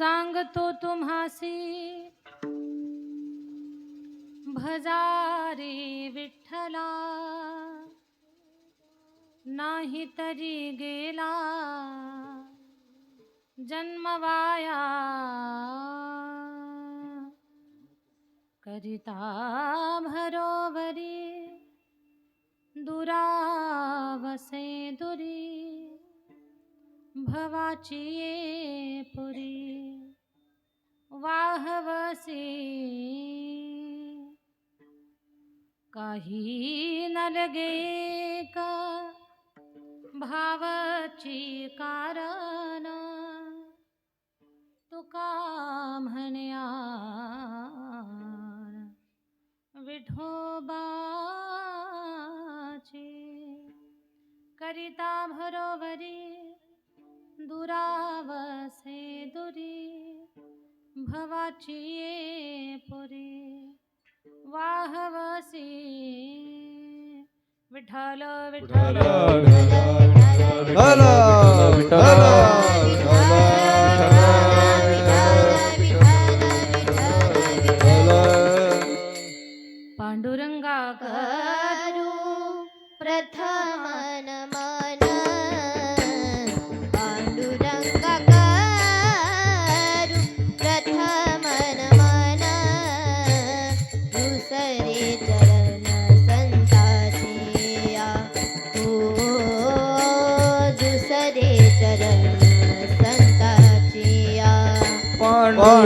सांगतो तुम्हासी भजारे विठ्ठला नाही तरी गेला जन्मवाया करिता भरोवरी दुरावसे दुरी भवाची पुरी. वाहवसे. काही न लगे का भावाची कारण? तुका म्हणया विठोबाची. करिता भरोवरी दुरावसे दुरी. साचिये पुरी वाहवसी विठ्ठल विठ्ठल विठ्ठल विठ्ठल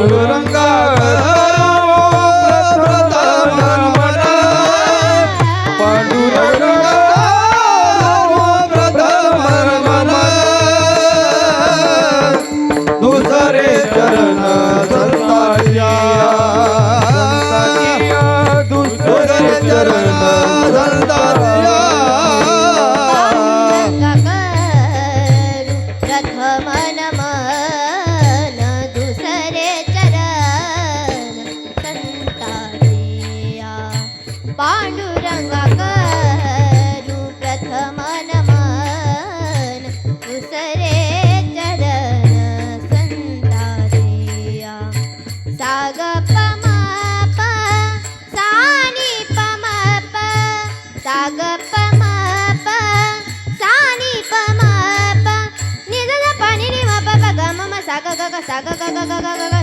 মনোরঞ্জন গা গা গা গা গা গা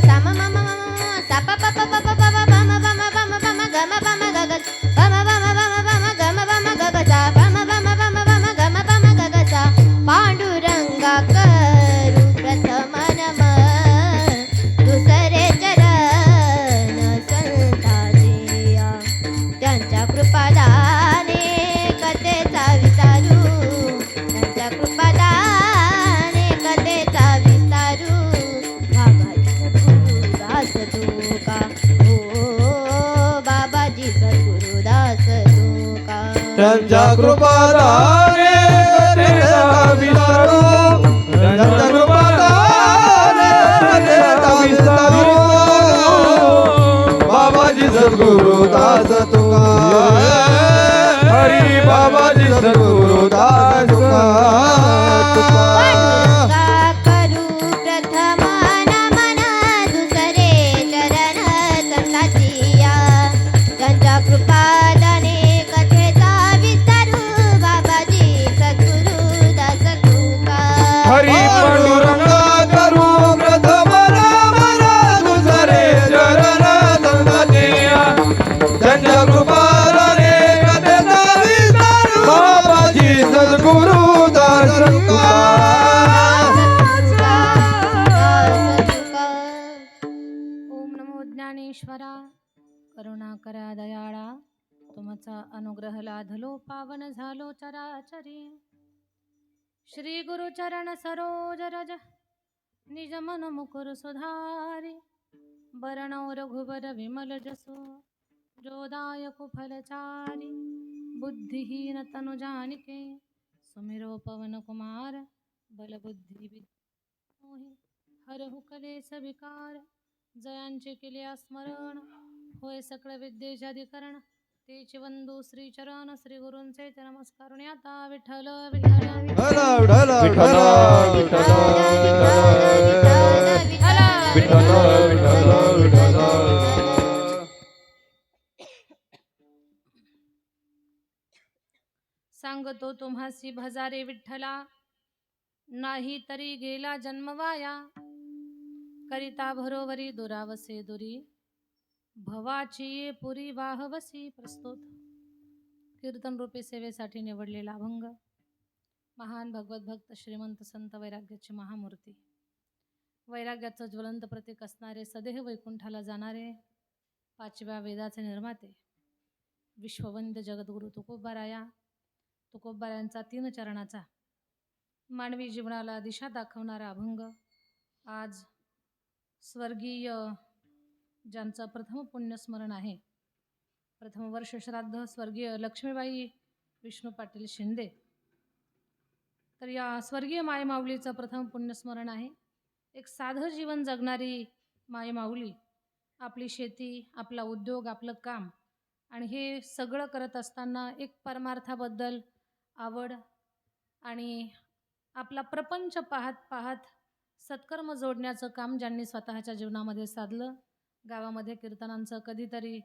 सद्गुरुदास तुका त्यांच्या कृपादारे विचारू. त्यांच्या कृपादारे बाबाजी तुका. हरी बाबा. करुणा करा दयाळा तुमचा अनुग्रह लाधलो पावन झालो चराचरी. श्री गुरु चरण सरोज रज निज मन मुकुर सुधारी. बरणौ रघुबर विमल जसो जोदायक फलचारी बुद्धिहीन तनु जानिके सुमिरो पवन कुमार बल बुद्धि हरहु कले विकार जयांचे केले स्मरण होय सगळं विद्येशाधिकरण. ते शिवंदू श्री चरण श्री गुरुंचे ते नमस्कार. आता विठ्ठल विठ्ठल सांगतो तुम्हासी भजारे विठ्ठला नाही तरी गेला जन्मवाया करिता भरोवरी दुरावसे दुरी. भवाची पुरी वाहवसी प्रस्तुत. कीर्तन रूपी सेवेसाठी निवडलेला अभंग. महान भगवत भक्त श्रीमंत संत वैराग्याची महामूर्ती. वैराग्याचं ज्वलंत प्रतीक असणारे सदेह वैकुंठाला जाणारे पाचव्या वेदाचे निर्माते. विश्ववंद्य जगद्गुरु तुकोबाराया तुकोबारायांचा तीन चरणाचा. मानवी जीवनाला दिशा दाखवणारा अभंग. आज स्वर्गीय ज्यांचं प्रथम पुण्यस्मरण आहे. प्रथम वर्ष श्राद्ध स्वर्गीय लक्ष्मीबाई विष्णू पाटील शिंदे. तर या स्वर्गीय मायमाऊलीचं प्रथम पुण्यस्मरण आहे. एक साधं जीवन जगणारी मायमाऊली आपली शेती आपला उद्योग आपलं काम आणि हे सगळं करत असताना एक परमार्थाबद्दल आवड आणि आपला प्रपंच पाहत पाहत सत्कर्म जोडण्याचं काम ज्यांनी स्वतःच्या जीवनामध्ये साधलं गावामध्ये कीर्तनांचं कधीतरी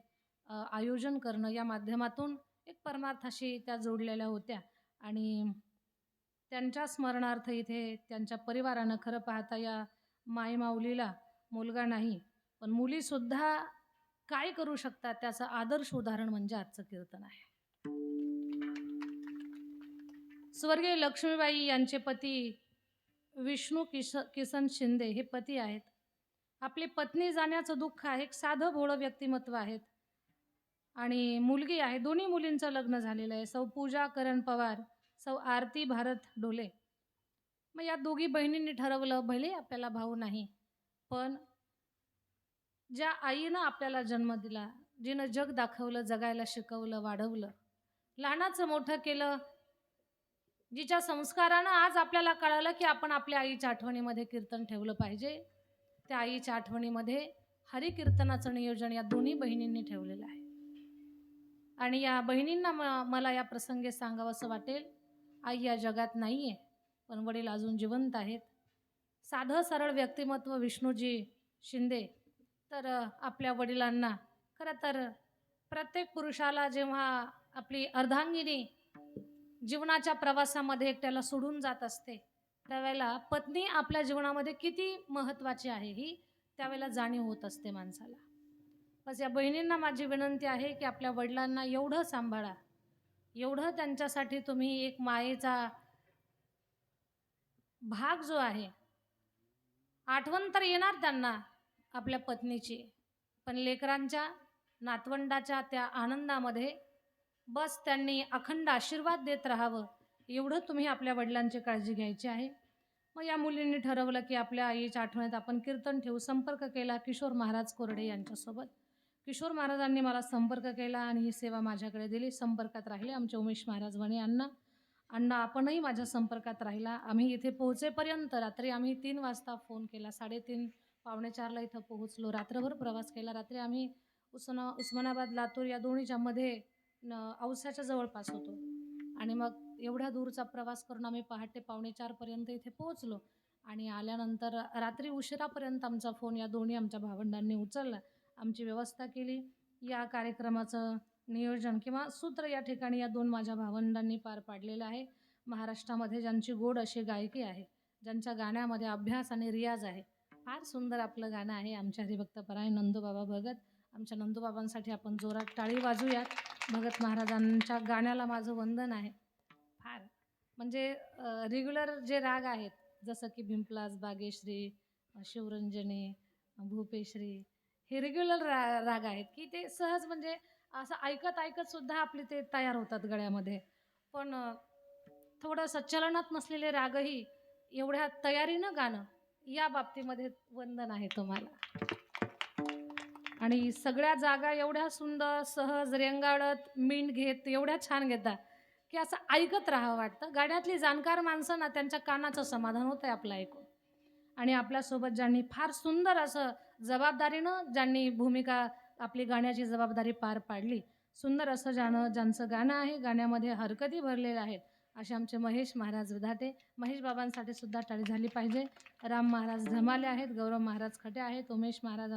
आयोजन करणं या माध्यमातून एक परमार्थाशी त्या जोडलेल्या होत्या. आणि त्यांच्या स्मरणार्थ इथे त्यांच्या परिवारानं खरं पाहता या मायमाऊलीला मुलगा नाही पण मुलीसुद्धा काय करू शकतात त्याचं आदर्श उदाहरण म्हणजे आजचं कीर्तन आहे. स्वर्गीय लक्ष्मीबाई यांचे पती विष्णू किश किसन शिंदे हे पती आहेत. आपली पत्नी जाण्याचं दुःख आहे एक साधं भोळं व्यक्तिमत्व आहेत आणि मुलगी आहे दोन्ही मुलींचं लग्न झालेलं आहे. सौ पूजा करण पवार सौ आरती भारत डोले मग या दोघी बहिणींनी ठरवलं भले आपल्याला भाऊ नाही पण ज्या आईनं आपल्याला जन्म दिला जिनं जग दाखवलं जगायला शिकवलं वाढवलं लहानाचं मोठं केलं जिच्या संस्कारानं आज आपल्याला कळालं की आपण आपल्या आईच्या आठवणीमध्ये कीर्तन ठेवलं पाहिजे. त्या आईच्या आठवणीमध्ये हरिकीर्तनाचं नियोजन या दोन्ही बहिणींनी ठेवलेलं आहे. आणि या बहिणींना म मला या प्रसंगे सांगावंसं वाटेल आई या जगात नाही आहे पण वडील अजून जिवंत आहेत. साधं सरळ व्यक्तिमत्व विष्णूजी शिंदे तर आपल्या वडिलांना. खरं तर प्रत्येक पुरुषाला जेव्हा आपली अर्धांगिनी जीवनाच्या प्रवासामध्ये एकट्याला सोडून जात असते त्यावेळेला पत्नी आपल्या जीवनामध्ये किती महत्त्वाची आहे ही त्यावेळेला जाणीव होत असते माणसाला. बस या बहिणींना माझी विनंती आहे की आपल्या वडिलांना एवढं सांभाळा. एवढं त्यांच्यासाठी तुम्ही एक मायेचा भाग जो आहे आठवण तर येणार त्यांना आपल्या पत्नीची पण लेकरांच्या नातवंडाच्या त्या आनंदामध्ये बस त्यांनी अखंड आशीर्वाद देत राहावं. एवढं तुम्ही आपल्या वडिलांची काळजी घ्यायची आहे. मग या मुलींनी ठरवलं की आपल्या आईच्या आठवणीत आपण कीर्तन ठेवू संपर्क केला किशोर महाराज कोरडे यांच्यासोबत. किशोर महाराजांनी मला संपर्क केला आणि ही सेवा माझ्याकडे दिली. संपर्कात राहिले आमचे उमेश महाराज म्हणे अण्णा. अण्णा आपणही माझ्या संपर्कात राहिला. आम्ही इथे पोहोचेपर्यंत रात्री आम्ही तीन वाजता फोन केला. साडेतीन पावणे चारला इथं पोहोचलो. रात्रभर प्रवास केला. रात्री आम्ही उस्मा उस्मानाबाद लातूर या दोन्हीच्यामध्ये न औसाच्या जवळपास होतो. आणि मग एवढ्या दूरचा प्रवास करून आम्ही पहाटे पावणे चारपर्यंत इथे पोहोचलो. आणि आल्यानंतर रात्री उशिरापर्यंत आमचा फोन या दोन्ही आमच्या भावंडांनी उचलला. आमची व्यवस्था केली. या कार्यक्रमाचं नियोजन किंवा सूत्र या ठिकाणी या दोन माझ्या भावंडांनी पार पाडलेलं आहे. महाराष्ट्रामध्ये ज्यांची गोड अशी गायकी आहे ज्यांच्या गाण्यामध्ये अभ्यास आणि रियाज आहे फार सुंदर आपलं गाणं आहे आमच्या हरिभक्तपराय नंदूबाबा भगत. आमच्या नंदूबाबांसाठी आपण जोरात टाळी वाजूयात. भगत महाराजांच्या गाण्याला माझं वंदन आहे. म्हणजे रेग्युलर जे राग आहेत जसं की भिंपलास बागेश्री शिवरंजनी भूपेश्री हे रेग्युलर रा राग आहेत की ते सहज म्हणजे असं ऐकत ऐकत सुद्धा आपले ते तयार होतात गळ्यामध्ये. पण थोडं थोडंसं चलनात नसलेले रागही एवढ्या तयारीनं गाणं या बाबतीमध्ये वंदन आहे तुम्हाला. आणि सगळ्या जागा एवढ्या सुंदर सहज रेंगाळत मींड घेत एवढ्या छान घेतात की असं ऐकत राहावं वाटतं. गाण्यातली जाणकार माणसं ना त्यांच्या कानाचं समाधान होतं आहे आपलं ऐकून. आणि आपल्यासोबत ज्यांनी फार सुंदर असं जबाबदारीनं ज्यांनी भूमिका आपली गाण्याची जबाबदारी पार पाडली सुंदर असं ज्यानं ज्यांचं गाणं आहे गाण्यामध्ये हरकती भरलेल्या आहेत असे आमचे महेश महाराज विधाते. महेश बाबांसाठी सुद्धा टाळी झाली पाहिजे. राम महाराज धमाले आहेत गौरव महाराज खटे आहेत उमेश महाराज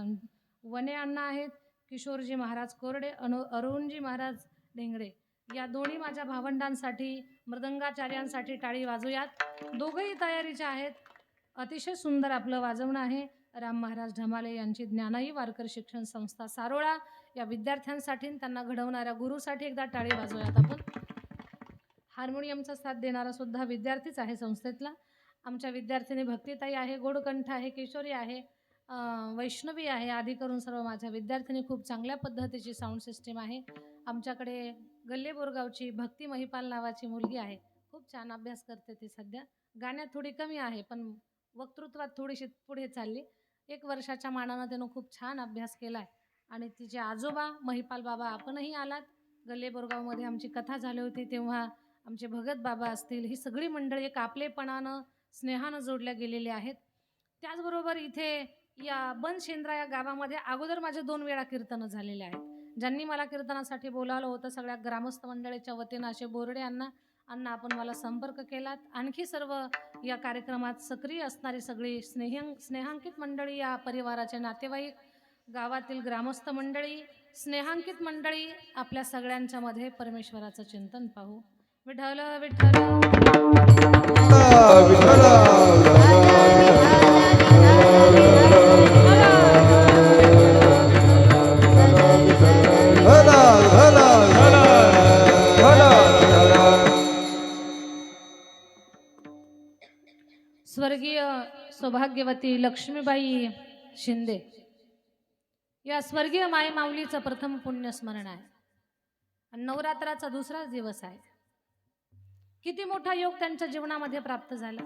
वने अण्णा आहेत किशोरजी महाराज कोरडे अनु अरुणजी महाराज ढेंगडे. या दोन्ही माझ्या भावंडांसाठी मृदंगाचार्यांसाठी टाळी वाजूयात. दोघंही तयारीचे आहेत. अतिशय सुंदर आपलं वाजवणं आहे. राम महाराज ढमाले यांची ज्ञानाई वारकर शिक्षण संस्था सारोळा. या विद्यार्थ्यांसाठी त्यांना घडवणाऱ्या गुरुसाठी एकदा टाळी वाजवूयात आपण. हार्मोनियमचा साथ देणारा सुद्धा विद्यार्थीच आहे संस्थेतला. आमच्या विद्यार्थिनी भक्तिताई आहे गोडकंठ आहे किशोरी आहे. वैष्णवी आहे आधी करून सर्व माझ्या विद्यार्थ्यांनी खूप चांगल्या पद्धतीची साऊंड सिस्टीम आहे. आमच्याकडे गल्ले बोरगावची भक्ती महिपाल नावाची मुलगी आहे. खूप छान अभ्यास करते ती सध्या. गाण्यात थोडी कमी आहे पण वक्तृत्वात थोडीशी पुढे चालली. एक वर्षाच्या मानानं त्यानं खूप छान अभ्यास केला आहे आणि तिचे आजोबा महिपाल बाबा आपणही आलात. गल्ले बोरगावमध्ये आमची कथा झाली होती तेव्हा आमचे भगत बाबा असतील ही सगळी मंडळी एक आपलेपणानं स्नेहानं जोडल्या गेलेली आहेत. त्याचबरोबर इथे या बनशेंद्रा या गावामध्ये अगोदर माझे दोन वेळा कीर्तनं झालेले आहेत. ज्यांनी मला कीर्तनासाठी बोलावलं होतं सगळ्या ग्रामस्थ मंडळीच्या वतीनं असे बोर्डे यांना अण्णा आपण मला संपर्क केलात. आणखी सर्व या कार्यक्रमात सक्रिय असणारी सगळी स्नेहं स्नेहांकित मंडळी या परिवाराचे नातेवाईक गावातील ग्रामस्थ मंडळी स्नेहांकित मंडळी आपल्या सगळ्यांच्या मध्ये परमेश्वराचं चिंतन पाहू. विठ्ठल विठ्ठल. स्वर्गीय सौभाग्यवती लक्ष्मीबाई शिंदे. या स्वर्गीय माय माऊलीचं प्रथम पुण्यस्मरण आहे. आणि नवरात्राचा दुसराच दिवस आहे. किती मोठा योग त्यांच्या जीवनामध्ये प्राप्त झाला.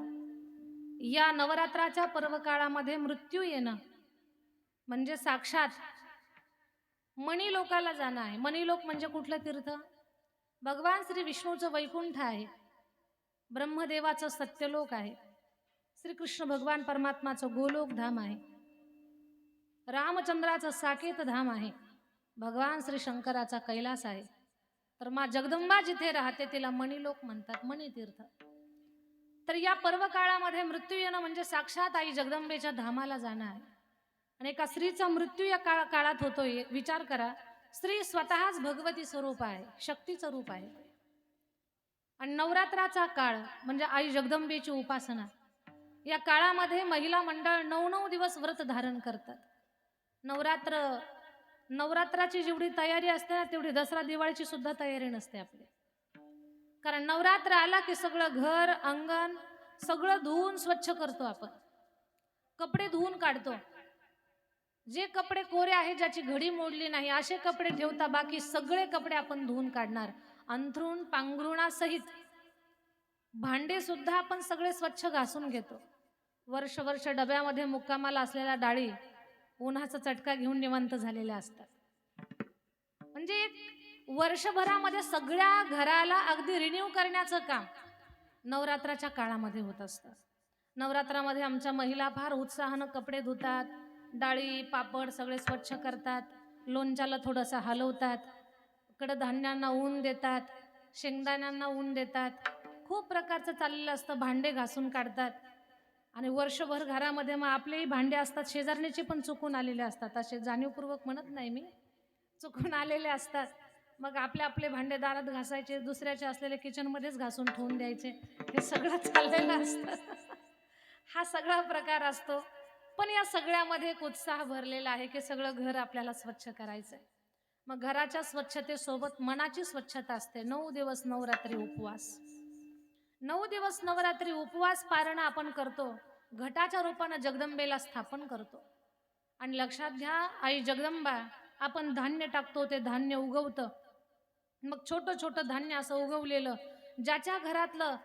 या नवरात्राच्या पर्व काळामध्ये मृत्यू येणं म्हणजे साक्षात मणी लोकाला जाणं आहे. मणिलोक म्हणजे कुठलं तीर्थ? भगवान श्री विष्णूचं वैकुंठ आहे. ब्रह्मदेवाचं सत्यलोक आहे. श्रीकृष्ण भगवान परमात्माचं गोलोक धाम आहे. रामचंद्राचं साकेत धाम आहे. भगवान श्री शंकराचा कैलास आहे. तर मा जगदंबा जिथे राहते तिला मणिलोक म्हणतात मणितीर्थ. तर या पर्व काळामध्ये मृत्यू येणं म्हणजे साक्षात आई जगदंबेच्या धामाला जाणं आहे. आणि एका स्त्रीचा मृत्यू या काळ काळात होतोय विचार करा. स्त्री स्वतःच भगवती स्वरूप आहे शक्तीचं रूप आहे. आणि नवरात्राचा काळ म्हणजे आई जगदंबेची उपासना. या काळामध्ये महिला मंडळ नऊ नऊ दिवस व्रत धारण करतात. नवरात्र नवरात्राची जेवढी तयारी असते ना तेवढी दसरा दिवाळीची सुद्धा तयारी नसते आपली. कारण नवरात्र आला की सगळं घर अंगण सगळं धुवून स्वच्छ करतो आपण. कपडे धुवून काढतो. जे कपडे कोरे आहे ज्याची घडी मोडली नाही असे कपडे ठेवता बाकी सगळे कपडे आपण धुवून काढणार. अंथरूण पांघरुणासहित भांडे सुद्धा आपण सगळे स्वच्छ घासून घेतो. वर्ष वर्ष डब्यामध्ये मुक्कामाला असलेल्या डाळी उन्हाचा चटका घेऊन निवांत झालेल्या असतात. म्हणजे एक वर्षभरामध्ये सगळ्या घराला अगदी रिन्यू करण्याचं काम नवरात्राच्या काळामध्ये होत असतं. नवरात्रामध्ये आमच्या महिला फार उत्साहानं कपडे धुतात डाळी पापड सगळे स्वच्छ करतात लोणच्याला थोडंसं हलवतात कडधान्यांना ऊन देतात शेंगदाण्यांना ऊन देतात खूप प्रकारचं चाललेलं असतं भांडे घासून काढतात. आणि वर्षभर घरामध्ये मग आपलेही भांडे असतात शेजारण्याचे पण चुकून आलेले असतात. असे जाणीवपूर्वक म्हणत नाही मी. चुकून आलेले असतात. मग आपले आपले भांडे दारात घासायचे दुसऱ्याचे असलेले किचनमध्येच घासून ठेवून द्यायचे. हे सगळं चाललेलं असतं. हा सगळा प्रकार असतो. पण या सगळ्यामध्ये एक उत्साह भरलेला आहे की सगळं घर आपल्याला स्वच्छ करायचं आहे मग घराच्या स्वच्छतेसोबत मनाची स्वच्छता असते. नऊ दिवस नवरात्री उपवास. नऊ दिवस नवरात्री उपवास पारणं आपण करतो. घटाच्या रूपानं जगदंबेला स्थापन करतो. आणि लक्षात घ्या आई जगदंबा आपण धान्य टाकतो ते धान्य उगवतं. मग छोटं छोटं धान्य असं उगवलेलं ज्याच्या घरातलं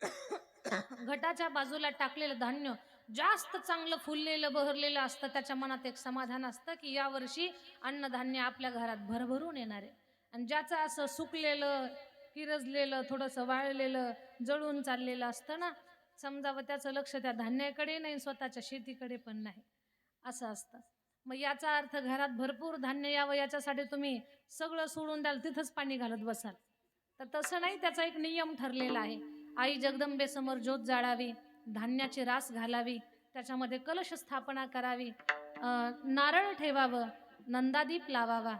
घटाच्या बाजूला टाकलेलं धान्य जास्त चांगलं फुललेलं बहरलेलं असतं त्याच्या मनात एक समाधान असतं की यावर्षी अन्नधान्य आपल्या घरात भरभरून येणार आहे. आणि ज्याचं असं सुकलेलं किरजलेलं थोडंसं वाळलेलं जळून चाललेलं असतं ना? समजावं त्याचं लक्ष त्या धान्याकडे नाही स्वतःच्या शेतीकडे पण नाही. असं असतं. मग याचा अर्थ घरात भरपूर धान्य यावं याच्यासाठी तुम्ही सगळं सोडून द्याल तिथंच पाणी घालत बसाल. तर तसं नाही त्याचा एक नियम ठरलेला आहे. आई जगदंबेसमोर ज्योत जाळावी धान्याची रास घालावी त्याच्यामध्ये कलश स्थापना करावी नारळ ठेवावं नंदादीप लावावा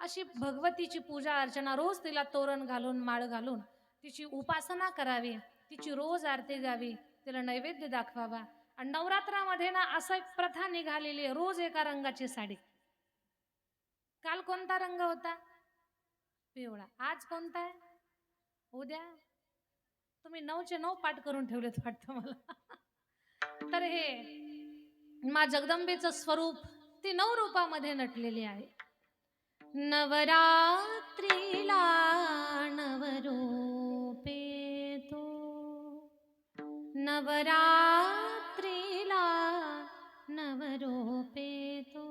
अशी भगवतीची पूजा अर्चना रोज तिला तोरण घालून माळ घालून तिची उपासना करावी तिची रोज आरती द्यावी तिला नैवेद्य दाखवावा. आणि नवरात्रामध्ये ना असं एक प्रथा निघालेली आहे रोज एका रंगाची साडी. काल कोणता रंग होता? पिवळा. आज कोणता आहे? उद्या? तुम्ही नऊचे नऊ पाठ करून ठेवलेत वाटतं मला. तर हे मा जगदंबेचं स्वरूप ती नऊ रूपामध्ये नटलेली आहे. नवरात्रीला नवरूपे तो नवरात्रीला नवरूपे तो